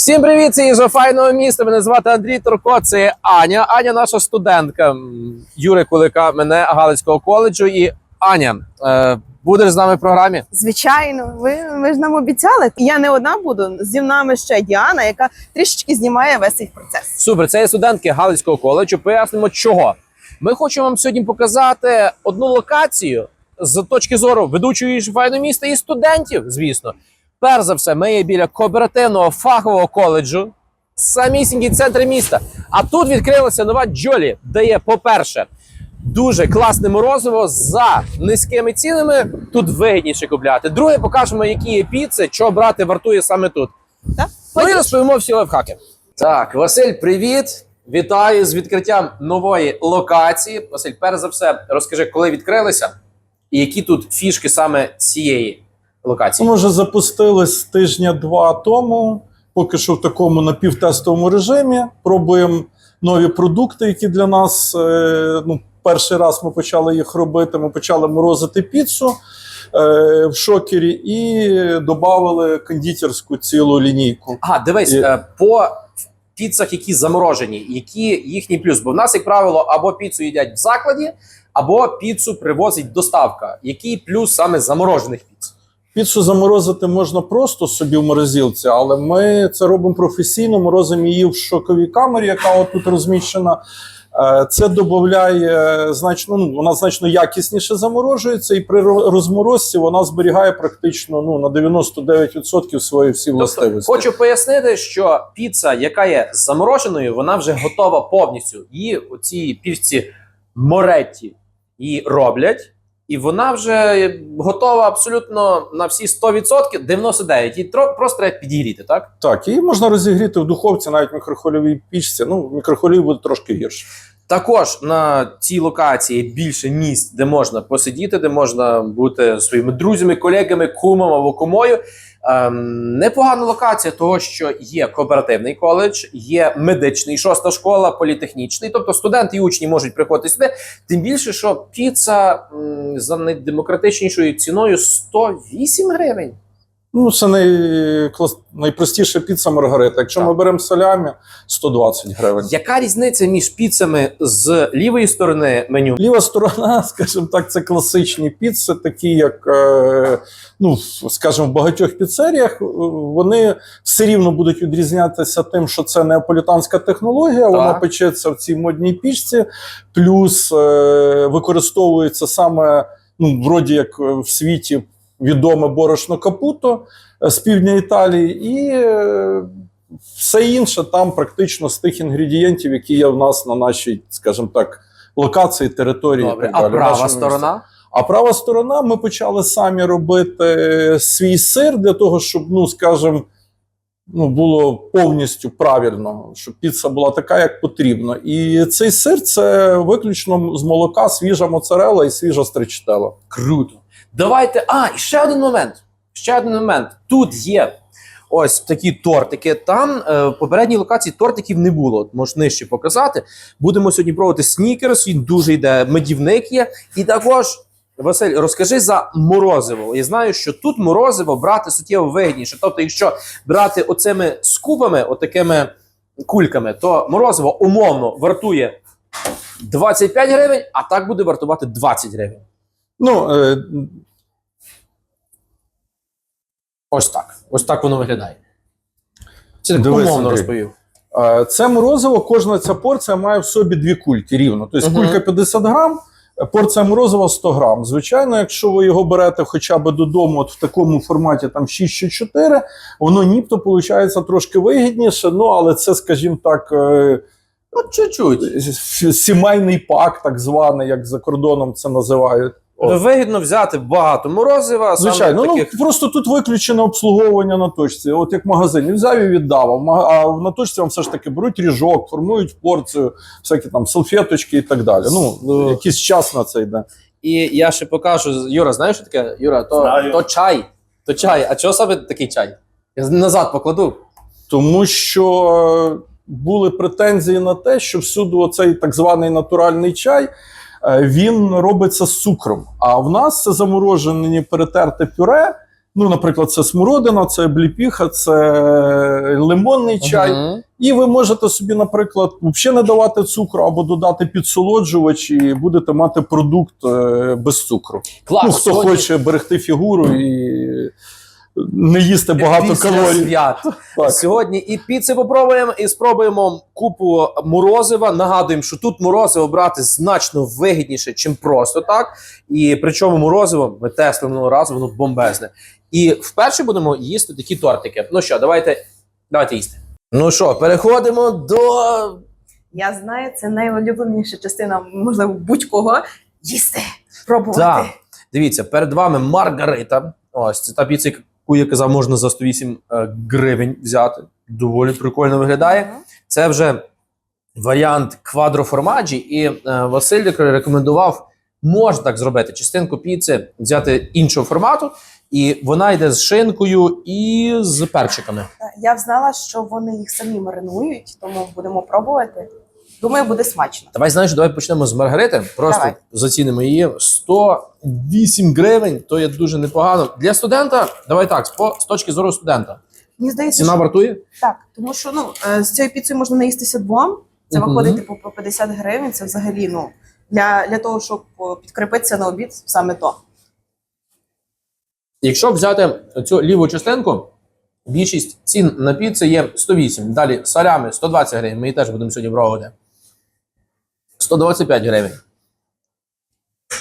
Всім привіт, це із файного міста. Мене звати Андрій Турко. Це Аня. Аня наша студентка Юри Кулика, мене Галицького коледжу. І Аня, е, будеш з нами в програмі? Звичайно, ви, ви ж нам обіцяли. Я не одна буду. Зі мнами ще Діана, яка трішечки знімає весь цей процес. Супер, це є студентки Галицького коледжу. Пояснимо, чого. Ми хочемо вам сьогодні показати одну локацію з точки зору ведучої файного міста і студентів, звісно. Перш за все, ми є біля кооперативного фахового коледжу, самісінький центр міста. А тут відкрилася нова Джолі, де є, по-перше, дуже класне морозиво за низькими цінами. Тут вигідніше купляти. Друге, покажемо, які є піци, що брати вартує саме тут. Так? Ну і розповімо всі лайфхаки. Так, Василь, привіт! Вітаю з відкриттям нової локації. Василь, перш за все, розкажи, коли відкрилися і які тут фішки саме цієї локації. Ми вже запустились тижня-два тому. Поки що в такому напівтестовому режимі. Пробуємо нові продукти, які для нас е, ну, перший раз ми почали їх робити. Ми почали морозити піцу е, в шокері і додали кондитерську цілу лінійку. Ага, дивись, І- е, по піцах, які заморожені, які їхній плюс? Бо в нас, як правило, або піцу їдять в закладі, або піцу привозить доставка. Який плюс саме заморожених піц? Піцу заморозити можна просто собі в морозилці, але ми це робимо професійно. Морозимо її в шоковій камері, яка тут розміщена. Е, Це додає значно, ну вона значно якісніше заморожується, і при розморозці вона зберігає практично ну на 99% свої всі властивості. Тобто, хочу пояснити, що піца, яка є замороженою, вона вже готова повністю. Її оці півці Моретті її роблять, і вона вже готова абсолютно на всі 100%, 99%. Її просто треба підігріти, так? Так, її можна розігріти в духовці, навіть в мікрохвильовій пічці. Ну, мікрохвильовій буде трошки гірше. Також на цій локації більше місць, де можна посидіти, де можна бути своїми друзями, колегами, кумом або кумою. Ем, непогана локація, того, що є кооперативний коледж, є медичний, шоста школа, політехнічний. Тобто студенти і учні можуть приходити сюди. Тим більше, що піца за найдемократичнішою ціною 108 гривень. Ну, це найклас... найпростіша піца Маргарита. Якщо Так. ми беремо салямі, 120 гривень. Яка різниця між піцами з лівої сторони меню? Ліва сторона, скажімо так, це класичні піци, такі як е, ну, скажімо, в багатьох піцеріях. е, Вони все рівно будуть відрізнятися тим, що це неаполітанська технологія, вона печеться в цій модній пічці, плюс е, використовується саме, ну, вроді як в світі відоме борошно капуто е, з півдня Італії, і е, все інше там практично з тих інгредієнтів, які є в нас на нашій, скажімо так, локації, території. і Добре, так а далі, права нашому місті. сторона? А права сторона, ми почали самі робити свій сир для того, щоб, ну скажімо, ну, було повністю правильно, щоб піца була така, як потрібно. І цей сир це виключно з молока свіжа моцарела і свіжа стричтела. Круто. Давайте. А, і ще один момент. Ще один момент. Тут є ось такі тортики. Там е, в попередній локації тортиків не було. Можеш нижче показати. Будемо сьогодні пробувати снікерс. Він дуже йде. Медівник є. І також. Василь, розкажи за морозиво. Я знаю, що тут морозиво брати суттєво вигідніше. Тобто, якщо брати оцими скубами, отакими кульками, то морозиво умовно вартує 25 гривень, а так буде вартувати 20 гривень. Ну, е, Ось так. Ось так воно виглядає. Це так Дивись, умовно Андрій. розповів. Е, Це морозиво, кожна ця порція має в собі дві кульки рівно. Тобто Мгм. кулька 50 грам, порція морозива 100 грам. Звичайно, якщо ви його берете хоча б додому, от в такому форматі там 6 чи 4, воно нібто виходить трошки вигідніше. Ну, але це, скажімо так, е, Ну, чуть-чуть. сімейний пак, так званий, як за кордоном це називають. От. Ну, Вигідно взяти багато морозива, Звичайно, саме ну просто тут виключено обслуговування на точці. От як магазин, взяв і віддав. А на точці вам все ж таки беруть ріжок, формують порцію, всякі там салфеточки і так далі. Ну, Ну. якийсь час на це йде. І я ще покажу. Юра, знаєш, що таке? Юра, то, Знаю. то чай. То чай. А чого саме такий чай? Я назад покладу. Тому що е, були претензії на те, що всюди оцей так званий натуральний чай. Е, Він робиться з цукром. А в нас це заморожені перетерте пюре, Ну, наприклад, це смородина, це бліпіха, це лимонний чай. Мгм. І ви можете собі, наприклад, взагалі не давати цукру або додати підсолоджувач, і будете мати продукт е, без цукру. Клас. ну, хто сьогодні хоче берегти фігуру і не їсти багато після калорій. свят. Так. Сьогодні і піци попробуємо, і спробуємо купу морозива. Нагадуємо, що тут морозиво брати значно вигідніше, чим просто так. І причому морозиво ми тесли минулого разу, воно бомбезне. І вперше будемо їсти такі тортики. Ну що, давайте, давайте їсти. Ну що, переходимо до Я знаю, це найулюбленіша частина, можливо, будь-кого їсти, пробувати. Так. Дивіться, перед вами Маргарита. Ось це та піца, яку я казав, можна за 108 е, гривень взяти. Доволі прикольно виглядає. Це вже варіант квадроформаджі, і е, Василь рекомендував, можна так зробити, частинку піци взяти іншого формату, і вона йде з шинкою і з перчиками. Я знала, що вони їх самі маринують, тому будемо пробувати. Думаю, буде смачно. Давай знаєш, давай почнемо з Маргарити. Просто Давай. зацінимо її 108 гривень. То є дуже непогано для студента. Давай так, з по- з точки зору студента. Мені здається, Ціна що вартує. так, тому що ну е, з цією піцею можна наїстися двом. Це виходить типу по 50 гривень. Це взагалі ну для, для того, щоб підкріпитися на обід, саме то. Якщо взяти цю ліву частинку, більшість цін на піци є 108. Далі салями 120 гривень. Ми її теж будемо сьогодні пробувати. 125 гривень.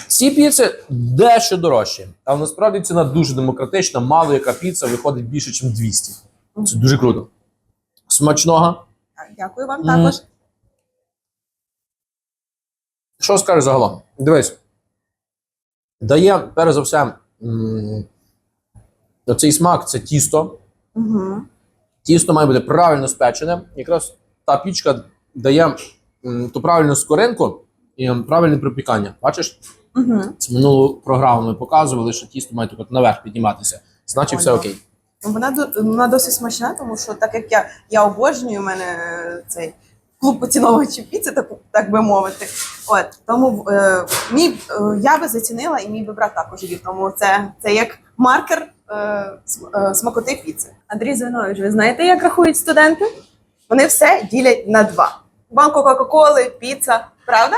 Ці піци дещо дорожчі, але насправді ціна дуже демократична. Мало яка піца виходить більше, ніж 200. Це дуже круто. Смачного. Дякую вам також. Що скажеш загалом? Дивись. Дає, перш за все, м, оцей смак це тісто. Угу. Тісто має бути правильно спечене. Якраз та пічка дає м, ту правильну скоринку і правильне припікання. Бачиш, Угу. це минулу програму ми показували, що тісто має так от наверх підніматися. Значить, все окей. Вона вона досить смачна, тому що так як я, я обожнюю у мене е, цей клуб поціновувачів піци, так, так би мовити. От тому е, мій е, я би зацінила, і мій би брат також їв. Тому це, це як маркер е, е, смакоти піци. Андрій Зинович, ви знаєте, як рахують студенти? Вони все ділять на два: банку Кока-Коли, піца, правда?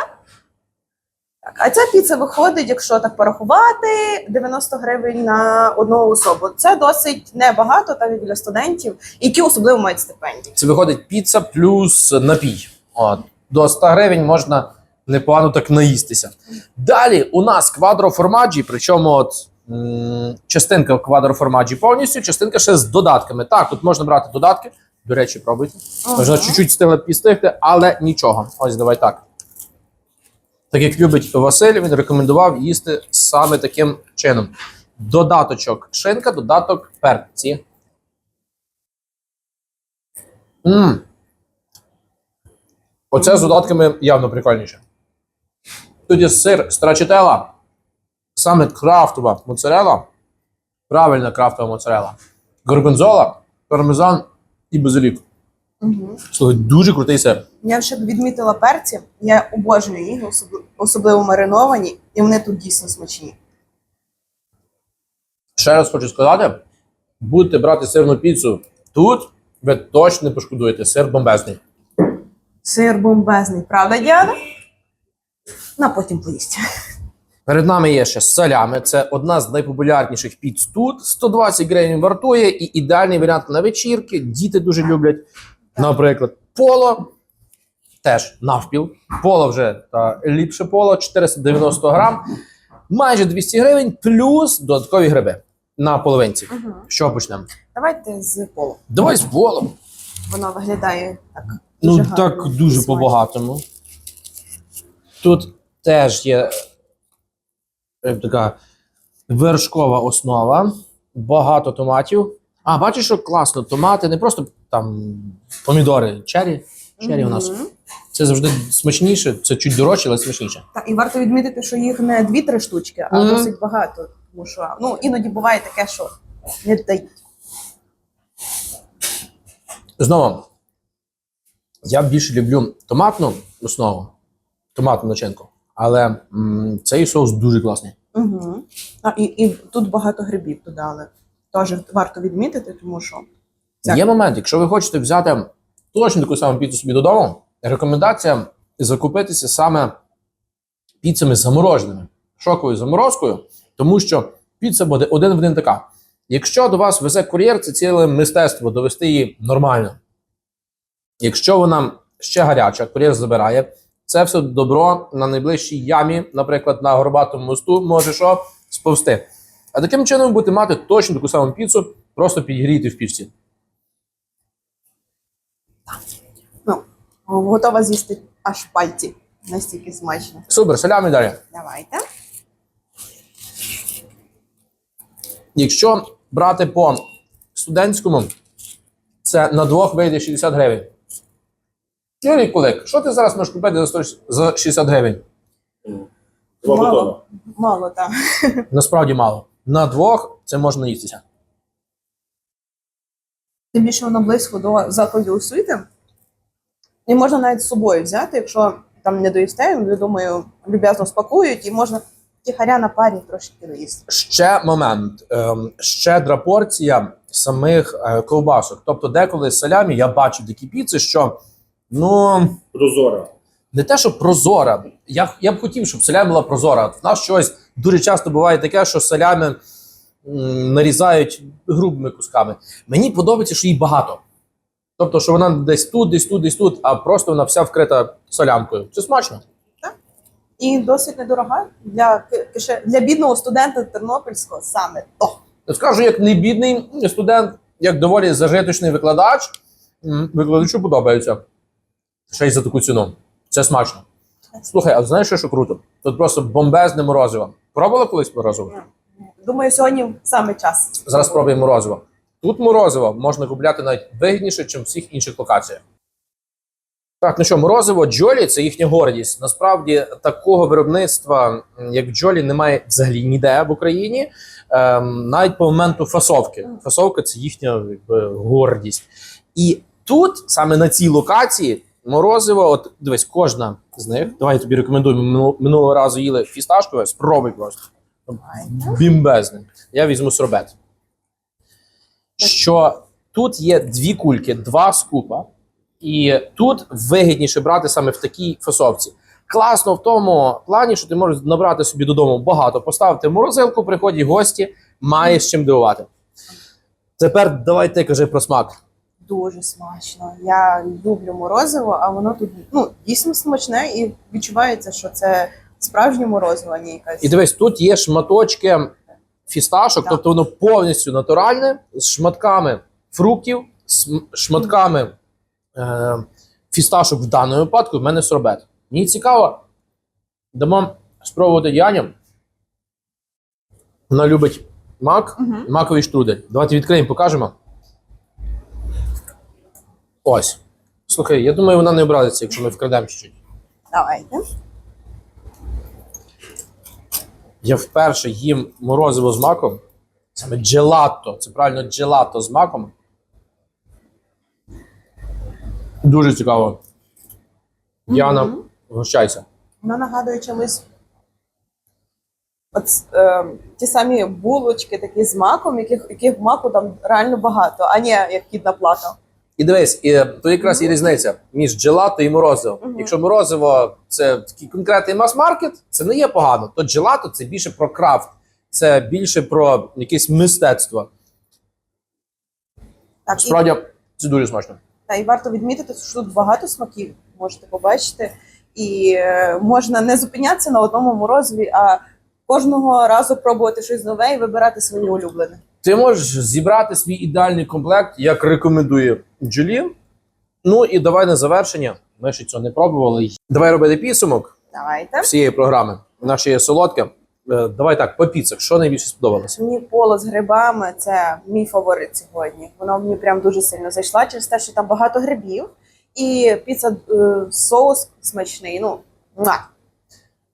Так, а ця піца виходить, якщо так порахувати, 90 гривень на одну особу. Це досить небагато, так як для студентів, які особливо мають стипендії. Це виходить піца плюс напій. От. До 100 гривень можна непогано так наїстися. Далі у нас квадроформаджі, причому от, м, частинка квадроформаджі повністю, частинка ще з додатками. Так, тут можна брати додатки. До речі, пробуйте. Можна чуть-чуть встигли підстигти, але нічого. Ось давай так. Так як любить Василь, він рекомендував їсти саме таким чином: додаточок шинка, додаток перці. Мм. Оце з додатками явно прикольніше. Тут є сир страчителла, саме крафтова моцарела, правильна крафтова моцарела, горгонзола, пармезан і базилік. Угу. Слухай, дуже крутий сир. Я ще б відмітила перці. Я обожнюю їх, особливо мариновані, і вони тут дійсно смачні. Ще раз хочу сказати: будете брати сирну піцу тут, ви точно не пошкодуєте. Сир бомбезний. Сир бомбезний, правда, Діана? На потім поїсть. Перед нами є ще салями. Це одна з найпопулярніших піц тут. 120 гривень вартує і ідеальний варіант на вечірки. Діти дуже люблять. Наприклад, поло теж навпіл. Поло вже та ліпше поло 490 грам, майже 200 гривень, плюс додаткові гриби на половинці. Угу. Що почнемо? Давайте з полу. Давай з полом. Воно виглядає так. Ну гарно так дуже по-багатому. Тут теж є така вершкова основа, багато томатів. А, бачиш, що класно, томати не просто там помідори, чері. Чері у нас. Це завжди смачніше, це чуть дорожче, але смачніше. Так, і варто відмітити, що їх не дві-три штучки, а Мгм. досить багато. Тому що ну, іноді буває таке, що не дають. Знову, я більше люблю томатну основу, томатну начинку, але м, цей соус дуже класний. Угу. А, і, і тут багато грибів додали. теж варто відмітити, тому що Так. Є момент, якщо ви хочете взяти точно таку саму піцу собі додому, рекомендація закупитися саме піцами замороженими, шоковою заморозкою, тому що піца буде один в один така. Якщо до вас везе кур'єр, це ціле мистецтво довести її нормально. Якщо вона ще гаряча, кур'єр забирає, це все добро на найближчій ямі, наприклад, на горбатому мосту, може що сповзти. А таким чином ви будете мати точно таку саму піцу, просто підігріти в пічці. ну, готова з'їсти аж пальці. Настільки смачно. Супер, салями далі. Давайте. Якщо брати по студентському, це на двох вийде 60 гривень. Юрій Кулик, що ти зараз можеш купити за 100 за 60 гривень? Два Мало. Мало так. Насправді мало. На двох це можна їстися. Тим більше воно близько до закладів освіти. І можна навіть з собою взяти, якщо там не доїсте, я думаю, люб'язно спакують, і можна тихаря на парі трошки доїсти. Ще момент. Ем, щедра порція самих е, ковбасок. Тобто, деколи з салямі я бачив такі піци, що ну. Прозора. Не те, що прозора. Я, я б хотів, щоб салямі була прозора. В нас щось дуже часто буває таке, що салями м, нарізають грубими кусками. Мені подобається, що її багато. Тобто, що вона десь тут, десь тут, десь тут, а просто вона вся вкрита солямкою. Це смачно. І досить недорога для, кише- для бідного студента тернопільського саме то. Скажу, як не бідний студент, як доволі зажиточний викладач. Викладачу подобається. Ще й за таку ціну. Це смачно. Слухай, а знаєш, що, що круто? Тут просто бомбезне морозиво. Пробувала колись морозиво? Думаю, сьогодні саме час. Зараз спробуємо морозиво. Тут морозиво можна купляти навіть вигідніше, ніж в всіх інших локаціях. Так, ну що, морозиво Джолі це їхня гордість. Насправді такого виробництва, як Джолі, немає взагалі ніде в Україні. Ем, навіть по моменту фасовки. Фасовка це їхня якби, гордість. І тут, саме на цій локації, морозиво, от дивись, кожна з них. Давай я тобі рекомендую. Ми минулого разу їли фісташкове, спробуй просто. Бімбезне. Я візьму сорбет. Що тут є дві кульки, два скупа, і тут вигідніше брати саме в такій фасовці. Класно в тому плані, що ти можеш набрати собі додому багато, поставити морозилку, приходять гості, маєш чим дивувати. Тепер давай ти кажи про смак. Дуже смачно. Я люблю морозиво, а воно тут ну, дійсно смачне і відчувається, що це справжнє морозиво, а не якась. І дивись, тут є шматочки фісташок, Так. тобто воно повністю натуральне, з шматками фруктів, з шматками е, фісташок в даному випадку. В мене сорбет. Мені цікаво, дамо спробувати Яню. Вона любить мак, Мгм. маковий штрудель. Давайте відкриємо, покажемо. Ось. Слухай, я думаю, вона не образиться, якщо ми вкрадемо чуть-чуть. Давайте. Я вперше їм морозиво з маком. Саме джелато. Це правильно джелато з маком. Дуже цікаво. Яна, Мгм. гощайся. Воно нагадує чимось. От е, ті самі булочки, такі з маком, яких, яких маку там реально багато, а не як кіт наплакав. І дивись, і, то якраз і різниця між джелато і морозиво. Мгм. Якщо морозиво це такий конкретний мас-маркет, це не є погано. То джелато це більше про крафт, це більше про якесь мистецтво. Так, і, Справді, це дуже смачно. та, і варто відмітити, що тут багато смаків можете побачити. І е, можна не зупинятися на одному морозиві, а кожного разу пробувати щось нове і вибирати своє улюблене. Ти можеш зібрати свій ідеальний комплект, як рекомендує Джулі. Ну і давай на завершення. Ми ще цього не пробували. Давай робити підсумок Давайте. всієї програми. Наша є солодка. Е, Давай так, по піцах. Що найбільше сподобалося? Мені поло з грибами це мій фаворит сьогодні. Воно мені прям дуже сильно зайшла через те, що там багато грибів, і піца е, соус смачний. Ну муа.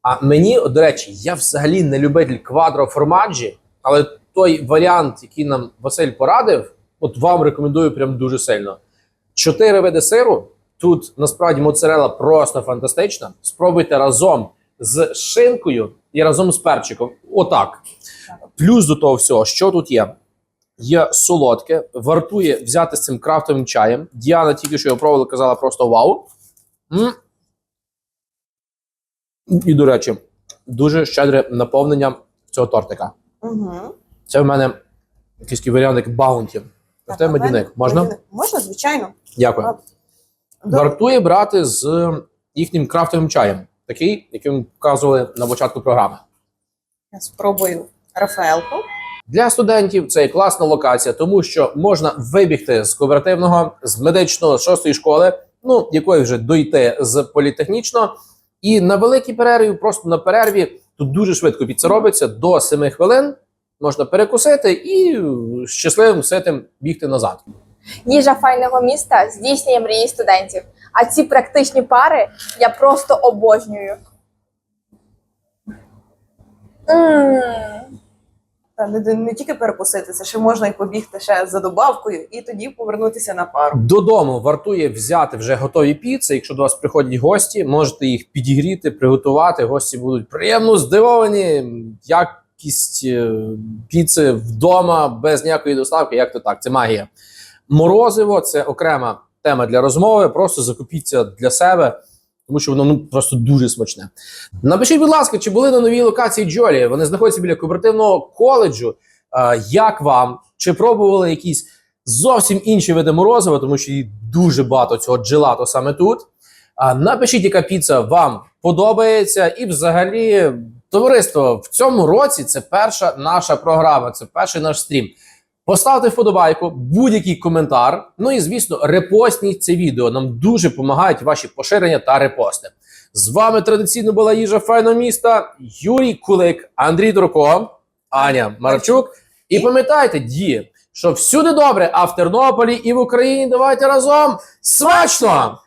А мені, до речі, я взагалі не любитель квадро формаджі, але той варіант, який нам Василь порадив, от вам рекомендую прям дуже сильно. Чотири види сиру. Тут насправді моцарела просто фантастична. Спробуйте разом з шинкою і разом з перчиком. Отак. Плюс до того всього, що тут є? є солодке, вартує взяти з цим крафтовим чаєм. Діана тільки що його пробувала, казала просто вау. М. І, до речі, дуже щедре наповнення цього тортика. Угу. Це в мене якийсь варіант як баунті. В тебе медівник. Можна? Можна, звичайно. Дякую. Вартує брати з їхнім крафтовим чаєм, такий, який ми показували на початку програми. Я спробую Рафаелку. Для студентів це є класна локація, тому що можна вибігти з кооперативного, з медичного з шостої школи, ну якої вже дойти з політехнічного, і на великій перерві, просто на перерві, тут дуже швидко піца робиться до 7 хвилин. Можна перекусити і щасливим ситим бігти назад. Їжа файного міста здійснює мрії студентів. А ці практичні пари я просто обожнюю. Та не, не тільки перекусити, це ще можна і побігти ще за добавкою, і тоді повернутися на пару. Додому вартує взяти вже готові піци. Якщо до вас приходять гості, можете їх підігріти, приготувати. Гості будуть приємно здивовані. Якість е, піци вдома без ніякої доставки. Як то так? Це магія. Морозиво це окрема тема для розмови. Просто закупіться для себе, тому що воно ну просто дуже смачне. Напишіть, будь ласка, чи були на новій локації Джолі? Вони знаходяться біля кооперативного коледжу. Е, Як вам? Чи пробували якісь зовсім інші види морозива, тому що їх дуже багато цього джелато саме тут. А напишіть, яка піца вам подобається, і взагалі, товариство, в цьому році це перша наша програма, це перший наш стрім. Поставте вподобайку, будь-який коментар. Ну і звісно, репостніть це відео. Нам дуже допомагають ваші поширення та репости. З вами традиційно була їжа файного міста Юрій Кулик, Андрій Турко, Аня Марчук. І пам'ятайте, дії, що всюди добре, а в Тернополі і в Україні давайте разом смачно!